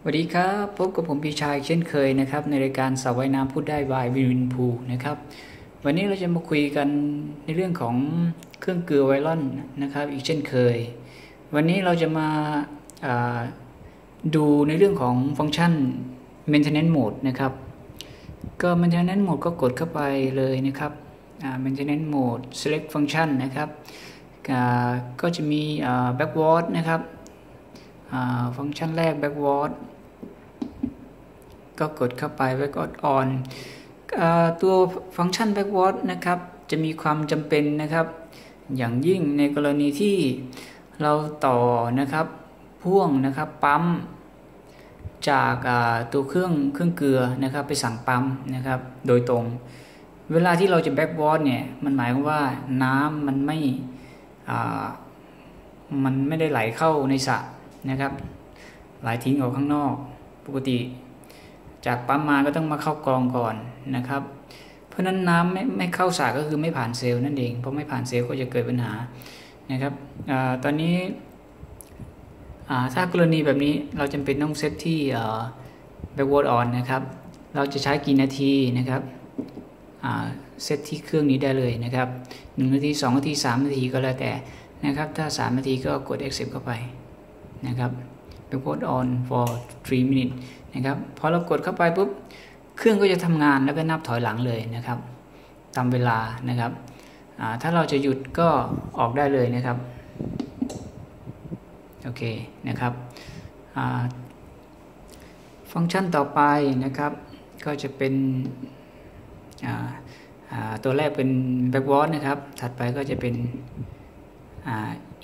สวัสดีครับพบกับผมพี่ชายเช่นเคยนะครับ ในรายการสาวว่ายน้ำพูดได้บายวินวินพูนะครับ วันนี้เราจะมาคุยกันในเรื่องของเครื่องเกลือไวรอนนะครับ อีกเช่นเคย วันนี้เราจะมาาดูในเรื่องของฟังก์ชัน maintenance mode นะครับ ก็ maintenance mode ก็กดเข้าไปเลยนะครับ maintenance mode select function นะครับก็จะมี backward นะครับ ฟังก์ชันแรก backward ก็กดเข้าไป backward on ตัวฟังก์ชัน backward นะครับจะมีความจำเป็นนะครับ อย่างยิ่งในกรณีที่เราต่อนะครับพ่วงนะครับปั๊มจากตัวเครื่องเครื่องเกลือนะครับ ไปสั่งปั๊มนะครับ โดยตรง เวลาที่เราจะ backward เนี่ยมันหมายความว่าน้ำมันไม่มันไม่ได้ไหลเข้าในสระ นะครับ ไหลทิ้งออกข้างนอก ปกติ จากปั๊มมาก็ต้องมาเข้ากรองก่อนนะครับ เพราะนั้นน้ำไม่ไม่เข้าสาก็คือไม่ผ่านเซลล์นั่นเองเพราะไม่ผ่านเซลล์ก็จะเกิดปัญหานะครับอตอนนี้ถ้ากรณีแบบนี้เราจำเป็นต้องเซตที่ backward on นะครับ เราจะใช้กี่นาทีนะครับเซตที่เครื่องนี้ได้เลยนะครับ 1 นาที 2 นาที 3 นาทีก็แล้วแต่นะครับ ถ้า 3 นาทีก็กด accept เข้าไป นะครับ backward on for 3 minutes นะครับพอเรากดเข้าไปปุ๊บเครื่องก็จะทำงานแล้วก็นับถอยหลังเลยนะครับตามเวลานะครับถ้าเราจะหยุดก็ออกได้เลยนะครับโอเคนะครับฟังก์ชันต่อไปนะครับ ก็จะเป็นตัวแรกเป็น backward นะครับ ถัดไปก็จะเป็น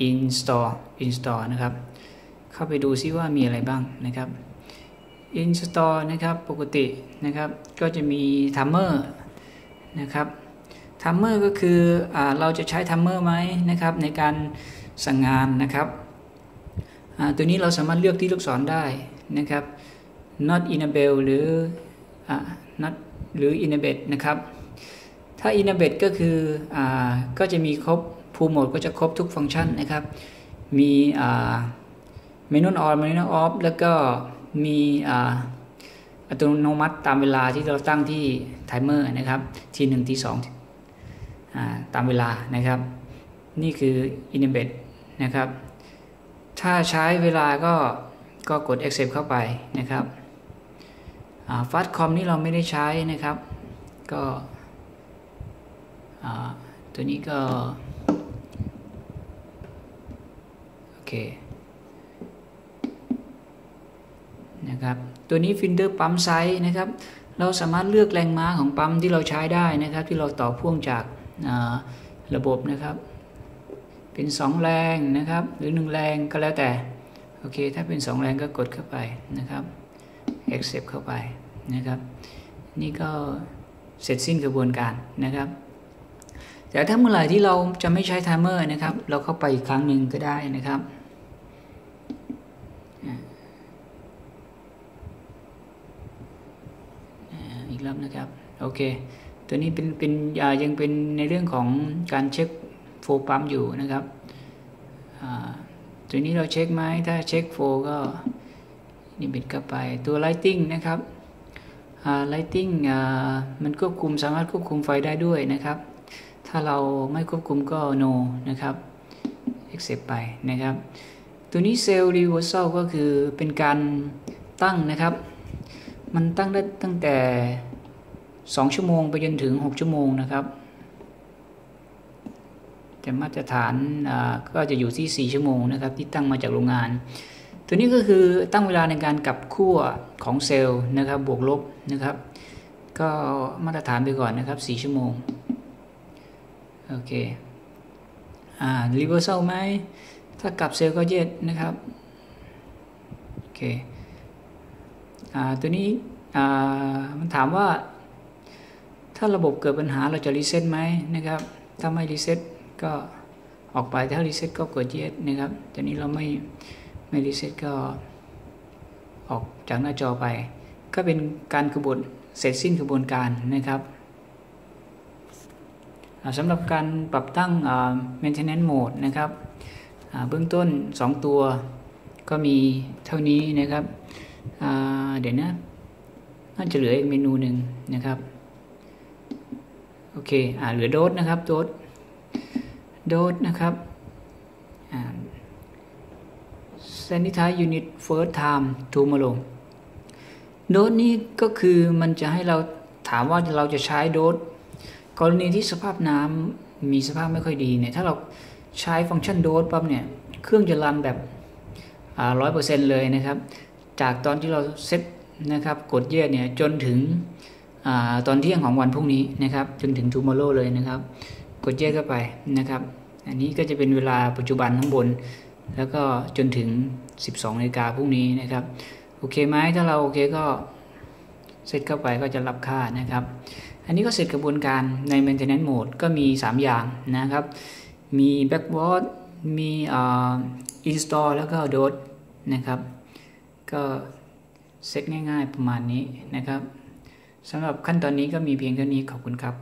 install install นะครับ เข้าไปดูซิว่ามีอะไรบ้างนะครับ install นะครับปกตินะครับก็จะมี timer นะครับ timer ก็คืออเราจะใช้ timer ไหมนะครับในการสั่งงานนะครับตัวนี้เราสามารถเลือกที่ลูกศรได้นะครับ not enable หรือ not หรือ enable นะครับ ถ้า enable ก็คืออก็จะมีครบ full mode ก็จะครบทุกฟังก์ชันนะครับ มี เมนูออนเมนูออฟแล้วก็มีอัตโนมัติตามเวลาที่เราตั้งที่ไทเมอร์นะครับทีหนึ่งทีสองตามเวลานะครับ นี่คือ i n e b e d นะครับ ถ้าใช้เวลาก็ก็กด accept เข้าไปนะครับฟาสคอมนี่เราไม่ได้ใช้นะครับ ก็ตัวนี้ก็ โอเค นะครับ ตัวนี้ฟินเดอร์ปั๊มไซส์นะครับ เราสามารถเลือกแรงม้าของปั๊มที่เราใช้ได้นะครับ ที่เราต่อพ่วงจากระบบนะครับ เป็น 2 แรงนะครับ หรือ 1 แรงก็แล้วแต่ โอเค ถ้าเป็น 2 แรงก็กดเข้าไปนะครับ accept เข้าไปนะครับ นี่ก็เสร็จสิ้นกระบวนการนะครับ แต่ถ้าเมื่อไหร่ที่เราจะไม่ใช้ไทม์เมอร์นะครับ เราเข้าไปอีกครั้งหนึ่งก็ได้นะครับ รอบนะครับโอเค ตัวนี้เป็นเป็นยังเป็นในเรื่องของการเช็คโฟปั๊มอยู่นะครับตัวนี้เราเช็คไหมถ้าเช็คโฟก็นี่บิดเข้าไปตัวไลติงนะครับไลติงมันควบคุมสามารถควบคุมไฟได้ด้วยนะครับ ถ้าเราไม่ควบคุมก็ no นะครับ accept ไปนะครับ ตัวนี้เซลล์ reversal ก็คือเป็นการตั้งนะครับ มันตั้งได้ตั้งแต่ 2 ชั่วโมงไปจนถึง 6 ชั่วโมงนะครับ แต่มาตรฐานก็จะอยู่ที่ 4 ชั่วโมงนะครับ ที่ตั้งมาจากโรงงาน ตัวนี้ก็คือตั้งเวลาในการกลับขั้วของเซลล์นะครับ บวกลบนะครับ ก็มาตรฐานไปก่อนนะครับ 4 ชั่วโมง โอเค อ่า รีเวอร์เซลไหม ถ้ากลับเซลล์ก็เย็ดนะครับ โอเค อ่า ตัวนี้ อ่า มันถามว่า ถ้าระบบเกิดปัญหาเราจะรีเซ็ตไหมนะครับ ถ้าไม่รีเซ็ตก็ออกไปถ้ารีเซ็ตก็กดเยสนะครับตอนนี้เราไม่ไม่รีเซ็ตก็ออกจากหน้าจอไป ก็เป็นการกระบวนเสร็จสิ้นกระบวนการนะครับสำหรับการปรับตั้ง maintenance mode นะครับเบื้องต้น 2 ตัวก็มีเท่านี้นะครับเดี๋ยวนะน่าจะเหลืออีกเมนูหนึ่งนะครับ โอเคอ่าเหลือโดสนะครับโดสโดสนะครับ sanitize unit first time tomorrow โดสนี้ก็คือมันจะให้เราถามว่าเราจะใช้โดสกรณีที่สภาพน้ำมีสภาพไม่ค่อยดีเนี่ยถ้าเราใช้ฟังก์ชันโดสปั๊บเนี่ยเครื่องจะรันแบบร้อยเปอร์เซ็นต์เลยนะครับ จากตอนที่เราเซตนะครับกดเยียดเนี่ยจนถึง ตอนเที่ยงของวันพรุ่งนี้นะครับจนถึง tomorrow เลยนะครับ กดเยียเข้าไปนะครับ อันนี้ก็จะเป็นเวลาปัจจุบันข้างบน แล้วก็จนถึง 12นาฬิกาพรุ่งนี้นะครับ โอเคไหมถ้าเราโอเคก็เซตเข้าไปก็จะรับค่านะครับ อันนี้ก็เสร็จกระบวนการใน maintenance mode ก็มี 3 อย่างนะครับ มี backward มี install แล้วก็ dot นะครับ ก็เซตง่ายๆประมาณนี้นะครับ สำหรับขั้นตอนนี้ก็มีเพียงเท่านี้ขอบคุณครับ